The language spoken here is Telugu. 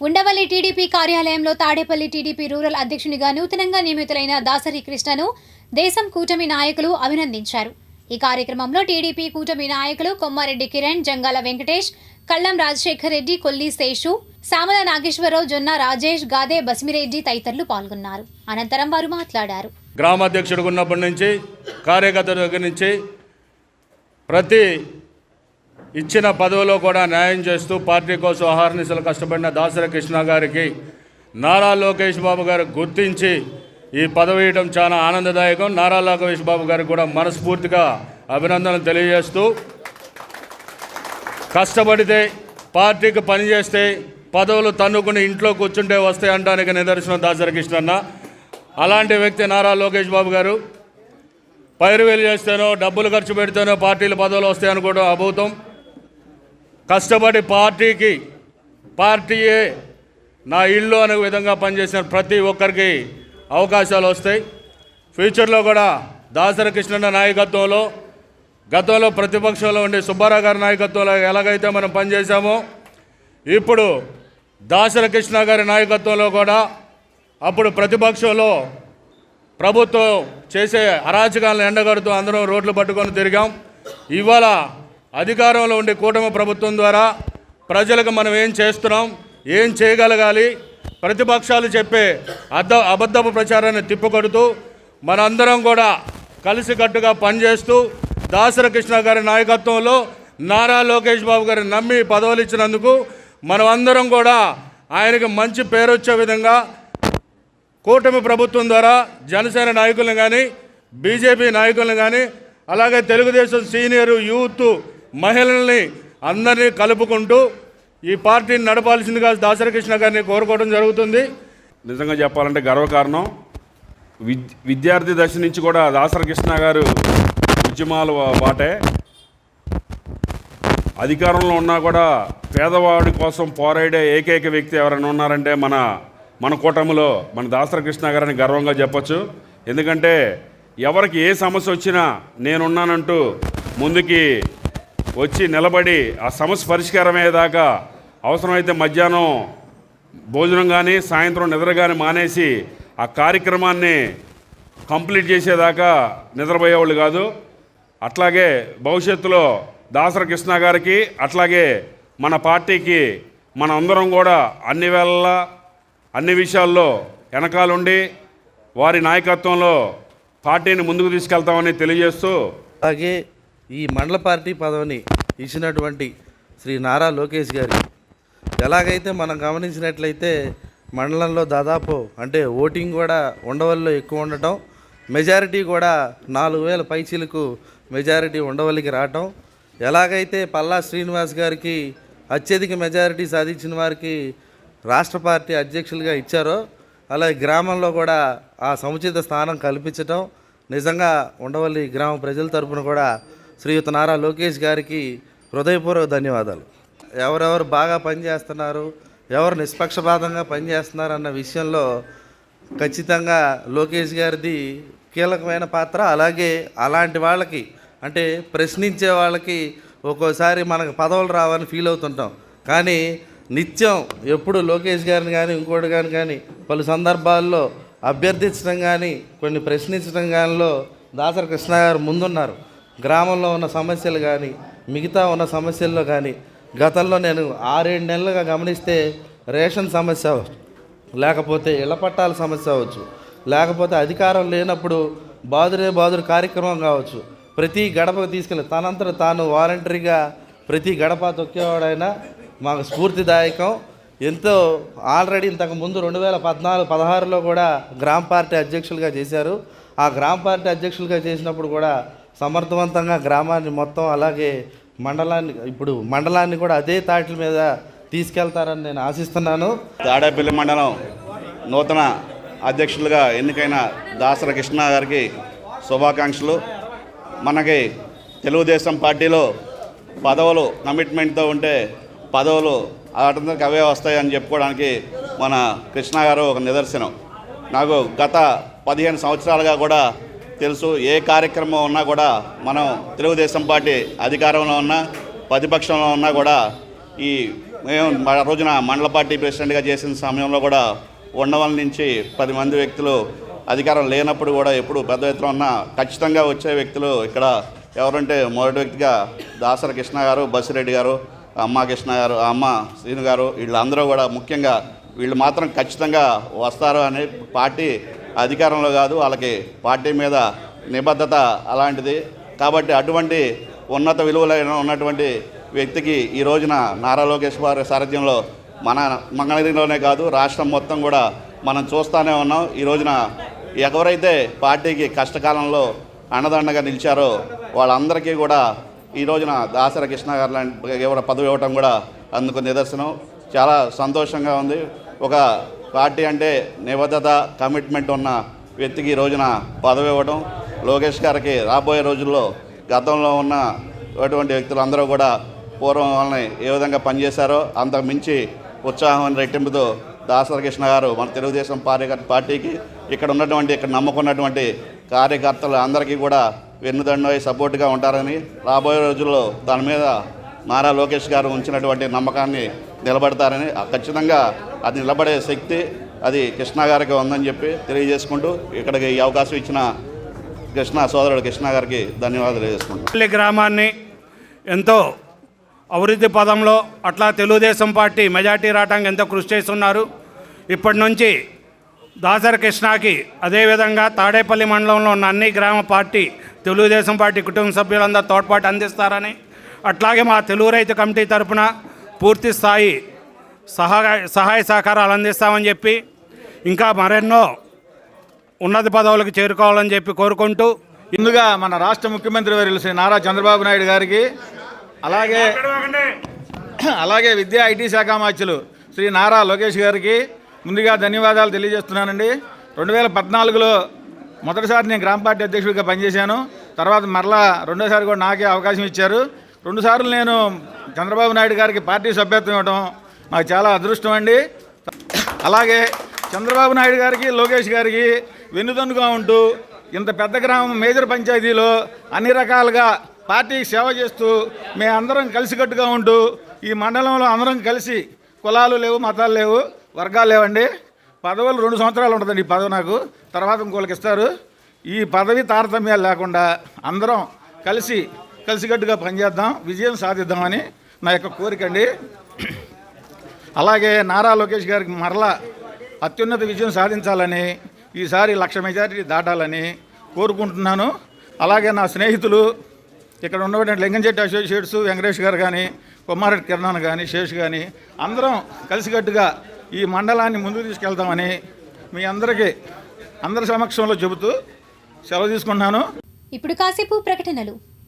ఉండవల్లి టీడీపీ కార్యాలయంలో తాడేపల్లి టీడీపీ రూరల్ అధ్యక్షునిగా నూతనంగా నియమితులైన దాసరి కృష్ణను దేశం కూటమి నాయకులు అభినందించారు. ఈ కార్యక్రమంలో టీడీపీ కూటమి నాయకులు కొమ్మారెడ్డి కిరణ్ జంగాల వెంకటేష్ కళ్ళం రాజశేఖర్ రెడ్డి కొల్లి శేషు సామల నాగేశ్వరరావు జొన్న రాజేష్ గాదే బసిమిరెడ్డి తదితరులు పాల్గొన్నారు. అనంతరం వారు మాట్లాడారు. గ్రామాధ్యక్షుడు ఉన్నప్పటి నుంచి కార్యకర్త దగ్గర నుంచి ప్రతి ఇచ్చిన పదవిలో కూడా న్యాయం చేస్తూ పార్టీ కోసం ఆహార్నిశలు కష్టపడిన దాసర కృష్ణ గారికి నారా లోకేష్ బాబు గారు గుర్తించి ఈ పదవి ఇవ్వడం చాలా ఆనందదాయకం. నారా లోకేష్ బాబు గారికి కూడా మనస్ఫూర్తిగా అభినందనలు తెలియజేస్తూ కష్టపడితే పార్టీకి పనిచేస్తే పదవులు తన్నుకుని ఇంట్లో కూర్చుంటే వస్తాయి అనడానికి నిదర్శనం దాసరి కృష్ణన్న. అలాంటి వ్యక్తి నారా లోకేష్ బాబు గారు. పైరువేలు చేస్తేనో డబ్బులు ఖర్చు పెడితేనో పార్టీలు పదవులు వస్తాయని కూడా అభూతం కష్టపడి పార్టీకి పార్టీయే నా ఇల్లు అనే విధంగా పనిచేసిన ప్రతి ఒక్కరికి అవకాశాలు వస్తాయి. ఫ్యూచర్లో కూడా దాసరి కృష్ణన్న నాయకత్వంలో గతంలో ప్రతిపక్షంలో ఉండే సుబ్బారావు గారి నాయకత్వంలో ఎలాగైతే మనం పనిచేశామో ఇప్పుడు దాసర కృష్ణ గారి నాయకత్వంలో కూడా అప్పుడు ప్రతిపక్షంలో ప్రభుత్వం చేసే అరాచకాలను ఎండగడుతూ అందరం రోడ్లు పట్టుకొని తిరిగాం. ఇవాళ అధికారంలో ఉండే కూటమి ప్రభుత్వం ద్వారా ప్రజలకు మనం ఏం చేస్తున్నాం ఏం చేయగలగాలి ప్రతిపక్షాలు చెప్పే అద్ద అబద్ధపు ప్రచారాన్ని తిప్పికొడుతూ మనందరం కూడా కలిసికట్టుగా పనిచేస్తూ దాసరకృష్ణ గారి నాయకత్వంలో నారా లోకేష్ బాబు గారిని నమ్మి పదవులు ఇచ్చినందుకు మనం అందరం కూడా ఆయనకి మంచి పేరు వచ్చే విధంగా కూటమి ప్రభుత్వం ద్వారా జనసేన నాయకులను కానీ బీజేపీ నాయకులను కానీ అలాగే తెలుగుదేశం సీనియర్ యూత్ మహిళల్ని అందరినీ కలుపుకుంటూ ఈ పార్టీని నడపాల్సిందిగా దాసరికృష్ణ గారిని కోరుకోవడం జరుగుతుంది. నిజంగా చెప్పాలంటే గర్వకారణం విద్ విద్యార్థి దశ నుంచి కూడా దాసర కృష్ణ గారు ఉద్యమాల బాటే అధికారంలో ఉన్నా కూడా పేదవాడి కోసం పోరాడే ఏకైక వ్యక్తి ఎవరైనా ఉన్నారంటే మన మన కూటమిలో మన దాసరికృష్ణ గారని గర్వంగా చెప్పొచ్చు. ఎందుకంటే ఎవరికి ఏ సమస్య వచ్చినా నేనున్నానంటూ ముందుకి వచ్చి నిలబడి ఆ సమస్య పరిష్కారమయ్యేదాకా అవసరమైతే మధ్యాహ్నం భోజనం కానీ సాయంత్రం నిద్ర కానీ మానేసి ఆ కార్యక్రమాన్ని కంప్లీట్ చేసేదాకా నిద్రపోయేవాళ్ళు కాదు. అట్లాగే భవిష్యత్తులో దాసర కృష్ణ గారికి అట్లాగే మన పార్టీకి మన అందరం కూడా అన్ని వేళలా అన్ని విషయాల్లో వెనకాలండి. వారి నాయకత్వంలో పార్టీని ముందుకు తీసుకెళ్తామని తెలియజేస్తూ అలాగే ఈ మండల పార్టీ పదవిని ఇచ్చినటువంటి శ్రీ నారా లోకేష్ గారి. ఎలాగైతే మనం గమనించినట్లయితే మండలంలో దాదాపు అంటే ఓటింగ్ కూడా ఉండవల్లో ఎక్కువ ఉండటం మెజారిటీ కూడా నాలుగు వేల పైచీలకు మెజారిటీ ఉండవల్లికి రావటం ఎలాగైతే పల్లా శ్రీనివాస్ గారికి అత్యధిక మెజారిటీ సాధించిన వారికి రాష్ట్ర పార్టీ అధ్యక్షులుగా ఇచ్చారో అలాగే గ్రామంలో కూడా ఆ సముచిత స్థానం కల్పించటం నిజంగా ఉండవల్లి గ్రామ ప్రజల తరపున కూడా శ్రీయుత నారా లోకేష్ గారికి హృదయపూర్వక ధన్యవాదాలు. ఎవరెవరు బాగా పనిచేస్తున్నారు ఎవరు నిష్పక్షపాతంగా పనిచేస్తున్నారు అన్న విషయంలో ఖచ్చితంగా లోకేష్ గారిది కీలకమైన పాత్ర. అలాగే అలాంటి వాళ్ళకి అంటే ప్రశ్నించే వాళ్ళకి ఒక్కోసారి మనకు పదవులు రావని ఫీల్ అవుతుంటాం. కానీ నిత్యం ఎప్పుడు లోకేష్ గారిని కానీ ఇంకోటి కానీ కానీ పలు సందర్భాల్లో అభ్యర్థించడం కానీ కొన్ని ప్రశ్నించడం కానిలో దాసర కృష్ణ గారు ముందున్నారు. గ్రామంలో ఉన్న సమస్యలు కానీ మిగతా ఉన్న సమస్యల్లో కానీ గతంలో నేను ఆరేడు నెలలుగా గమనిస్తే రేషన్ సమస్య లేకపోతే ఇళ్ళ పట్టాల సమస్య అవ్వచ్చు. లేకపోతే అధికారం లేనప్పుడు బాదురే బాదురు కార్యక్రమం కావచ్చు. ప్రతి గడపకు తీసుకెళ్ళి తనంతట తాను వాలంటరీగా ప్రతి గడప తొక్కేవాడైనా మాకు స్ఫూర్తిదాయకం. ఎంతో ఆల్రెడీ ఇంతకు ముందు రెండు వేల పద్నాలుగు పదహారులో కూడా గ్రామ పార్టీ అధ్యక్షులుగా చేశారు. ఆ గ్రామ పార్టీ అధ్యక్షులుగా చేసినప్పుడు కూడా సమర్థవంతంగా గ్రామాన్ని మొత్తం అలాగే మండలాన్ని ఇప్పుడు మండలాన్ని కూడా అదే తాటిల మీద తీసుకెళ్తారని నేను ఆశిస్తున్నాను. తాడేపల్లి మండలం నూతన అధ్యక్షులుగా ఎన్నికైన దాసర కృష్ణ గారికి శుభాకాంక్షలు. మనకి తెలుగుదేశం పార్టీలో పదవులు కమిట్మెంట్తో ఉంటే పదవులు ఆటంతరికి అవే వస్తాయని చెప్పుకోవడానికి మన కృష్ణ గారు ఒక నిదర్శనం. నాకు గత పదిహేను సంవత్సరాలుగా కూడా తెలుసు ఏ కార్యక్రమం ఉన్నా కూడా మనం తెలుగుదేశం పార్టీ అధికారంలో ఉన్నా ప్రతిపక్షంలో ఉన్నా కూడా ఈ మేము రోజున మండల పార్టీ ప్రెసిడెంట్గా చేసిన సమయంలో కూడా ఉండవల నుంచి పది మంది వ్యక్తులు అధికారం లేనప్పుడు కూడా ఎప్పుడు పెద్ద ఎత్తున ఉన్న ఖచ్చితంగా వచ్చే వ్యక్తులు ఇక్కడ ఎవరంటే మొదటి వ్యక్తిగా దాసర కృష్ణ గారు బసిరెడ్డి గారు అమ్మ కృష్ణ గారు అమ్మ శ్రీను గారు వీళ్ళందరూ కూడా ముఖ్యంగా వీళ్ళు మాత్రం ఖచ్చితంగా వస్తారు అని పార్టీ అధికారంలో కాదు వాళ్ళకి పార్టీ మీద నిబద్ధత అలాంటిది. కాబట్టి అటువంటి ఉన్నత విలువలైన ఉన్నటువంటి వ్యక్తికి ఈ రోజున నారా లోకేష్ వారి సారథ్యంలో మన మంగళగిరిలోనే కాదు రాష్ట్రం మొత్తం కూడా మనం చూస్తూనే ఉన్నాం. ఈ రోజున ఎవరైతే పార్టీకి కష్టకాలంలో అండదండగా నిలిచారో వాళ్ళందరికీ కూడా ఈ రోజున దాసర కృష్ణ గారు లాంటి ఎవరు పదవి ఇవ్వటం కూడా అందుకు నిదర్శనం. చాలా సంతోషంగా ఉంది. ఒక పార్టీ అంటే నిబద్ధత కమిట్మెంట్ ఉన్న వ్యక్తికి ఈ రోజున పదవి ఇవ్వడం లోకేష్ గారికి రాబోయే రోజుల్లో గతంలో ఉన్న అటువంటి వ్యక్తులందరూ కూడా పూర్వం వాళ్ళని ఏ విధంగా పనిచేశారో అంతకు మించి ఉత్సాహం రెట్టింపుతో దాసర కృష్ణ గారు మన తెలుగుదేశం పార్టీ పార్టీకి ఇక్కడ ఉన్నటువంటి ఇక్కడ నమ్ముకున్నటువంటి కార్యకర్తలు అందరికీ కూడా వెన్నుదండై సపోర్ట్గా ఉంటారని రాబోయే రోజుల్లో దాని మీద నారా లోకేష్ గారు ఉంచినటువంటి నమ్మకాన్ని నిలబడతారని ఖచ్చితంగా అది నిలబడే శక్తి అది కృష్ణ గారికి ఉందని చెప్పి తెలియజేసుకుంటూ ఇక్కడికి ఈ అవకాశం ఇచ్చిన కృష్ణ సోదరుడు కృష్ణ గారికి ధన్యవాదాలు తెలియజేసుకుంటాం పల్లి గ్రామాన్ని ఎంతో అభివృద్ధి పదంలో అట్లా తెలుగుదేశం పార్టీ మెజార్టీ రావటానికి ఎంతో కృషి చేస్తున్నారు. ఇప్పటి నుంచి దాసర కృష్ణకి అదేవిధంగా తాడేపల్లి మండలంలో ఉన్న అన్ని గ్రామ పార్టీ తెలుగుదేశం పార్టీ కుటుంబ సభ్యులందరూ తోడ్పాటు అందిస్తారని అట్లాగే మా తెలుగు రైతు కమిటీ తరపున పూర్తి స్థాయి సహాయ సహాయ సహకారాలు అందిస్తామని చెప్పి ఇంకా మరెన్నో ఉన్నత పదవులకు చేరుకోవాలని చెప్పి కోరుకుంటూ ముందుగా మన రాష్ట్ర ముఖ్యమంత్రి వర్యులు శ్రీ నారా చంద్రబాబు నాయుడు గారికి అలాగే అలాగే విద్యా ఐటీ శాఖ మార్చులు శ్రీ నారా లోకేష్ గారికి ముందుగా ధన్యవాదాలు తెలియజేస్తున్నానండి. రెండు వేల పద్నాలుగులో మొదటిసారి నేను గ్రామ పార్టీ అధ్యక్షుడిగా పనిచేశాను. తర్వాత మరలా రెండోసారి కూడా నాకే అవకాశం ఇచ్చారు. రెండుసార్లు నేను చంద్రబాబు నాయుడు గారికి పార్టీ సభ్యత్వం ఇవ్వడం నాకు చాలా అదృష్టం అండి. అలాగే చంద్రబాబు నాయుడు గారికి లోకేష్ గారికి వెన్నుదన్నుగా ఉంటూ ఇంత పెద్ద గ్రామం మేజర్ పంచాయతీలో అన్ని రకాలుగా పార్టీకి సేవ చేస్తూ మేమందరం కలిసికట్టుగా ఉంటూ ఈ మండలంలో అందరం కలిసి కులాలు లేవు మతాలు లేవు వర్గాలు లేవండి. పదవులు రెండు సంవత్సరాలు ఉంటుందండి ఈ పదవి నాకు. తర్వాత ఇంకోళ్ళకి ఇస్తారు. ఈ పదవి తారతమ్యాలు లేకుండా అందరం కలిసి కలిసికట్టుగా పనిచేద్దాం విజయం సాధిద్దామని నా యొక్క కోరిక అండి. అలాగే నారా లోకేష్ గారికి మరలా అత్యున్నత విజయం సాధించాలని ఈసారి లక్ష మెజారిటీ దాటాలని కోరుకుంటున్నాను. అలాగే నా స్నేహితులు ఇక్కడ ఉన్నటువంటి లింగంచెట్టి అసోసియేట్స్ వెంకటేష్ గారు కానీ కుమారెడ్డి కిరణాన్ కానీ శేష్ కానీ అందరం కలిసికట్టుగా ఈ మండలాన్ని ముందుకు తీసుకెళ్తామని మీ అందరికీ అందరి సమక్షంలో చెబుతూ సెలవు తీసుకుంటున్నాను. ఇప్పుడు కాసేపు ప్రకటనలు.